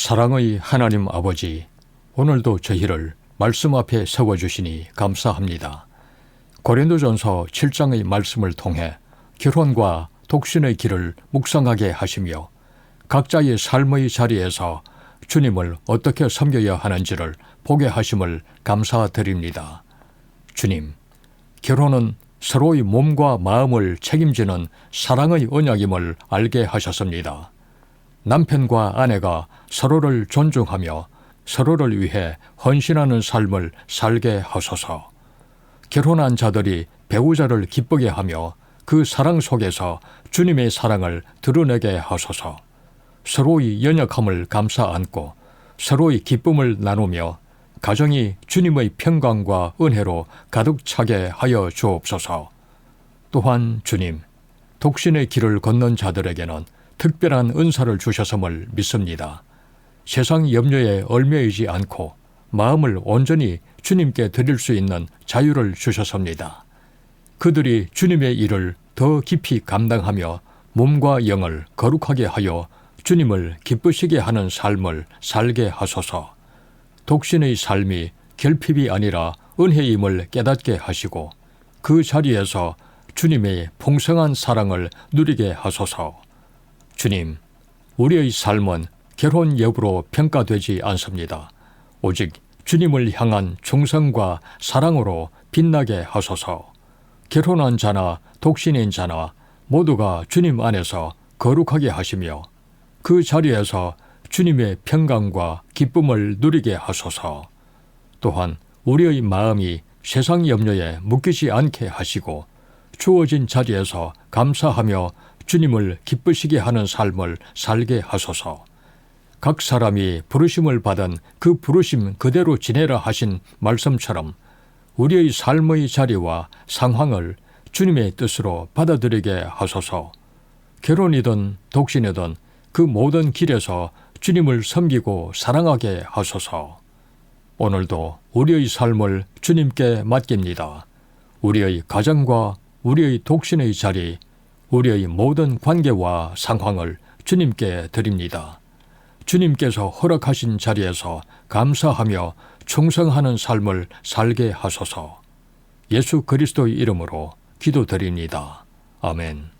사랑의 하나님 아버지, 오늘도 저희를 말씀 앞에 세워주시니 감사합니다. 고린도전서 7장의 말씀을 통해 결혼과 독신의 길을 묵상하게 하시며 각자의 삶의 자리에서 주님을 어떻게 섬겨야 하는지를 보게 하심을 감사드립니다. 주님, 결혼은 서로의 몸과 마음을 책임지는 사랑의 언약임을 알게 하셨습니다. 남편과 아내가 서로를 존중하며 서로를 위해 헌신하는 삶을 살게 하소서. 결혼한 자들이 배우자를 기쁘게 하며 그 사랑 속에서 주님의 사랑을 드러내게 하소서. 서로의 연약함을 감싸 안고 서로의 기쁨을 나누며 가정이 주님의 평강과 은혜로 가득 차게 하여 주옵소서. 또한 주님, 독신의 길을 걷는 자들에게는 특별한 은사를 주셨음을 믿습니다. 세상 염려에 얽매이지 않고 마음을 온전히 주님께 드릴 수 있는 자유를 주셨습니다. 그들이 주님의 일을 더 깊이 감당하며 몸과 영을 거룩하게 하여 주님을 기쁘시게 하는 삶을 살게 하소서. 독신의 삶이 결핍이 아니라 은혜임을 깨닫게 하시고 그 자리에서 주님의 풍성한 사랑을 누리게 하소서. 주님, 우리의 삶은 결혼 여부로 평가되지 않습니다. 오직 주님을 향한 충성과 사랑으로 빛나게 하소서. 결혼한 자나 독신인 자나 모두가 주님 안에서 거룩하게 하시며 그 자리에서 주님의 평강과 기쁨을 누리게 하소서. 또한 우리의 마음이 세상 염려에 묶이지 않게 하시고 주어진 자리에서 감사하며 주님을 기쁘시게 하는 삶을 살게 하소서. 각 사람이 부르심을 받은 그 부르심 그대로 지내라 하신 말씀처럼 우리의 삶의 자리와 상황을 주님의 뜻으로 받아들이게 하소서. 결혼이든 독신이든 그 모든 길에서 주님을 섬기고 사랑하게 하소서. 오늘도 우리의 삶을 주님께 맡깁니다. 우리의 가정과 우리의 독신의 자리, 우리의 모든 관계와 상황을 주님께 드립니다. 주님께서 허락하신 자리에서 감사하며 충성하는 삶을 살게 하소서. 예수 그리스도의 이름으로 기도드립니다. 아멘.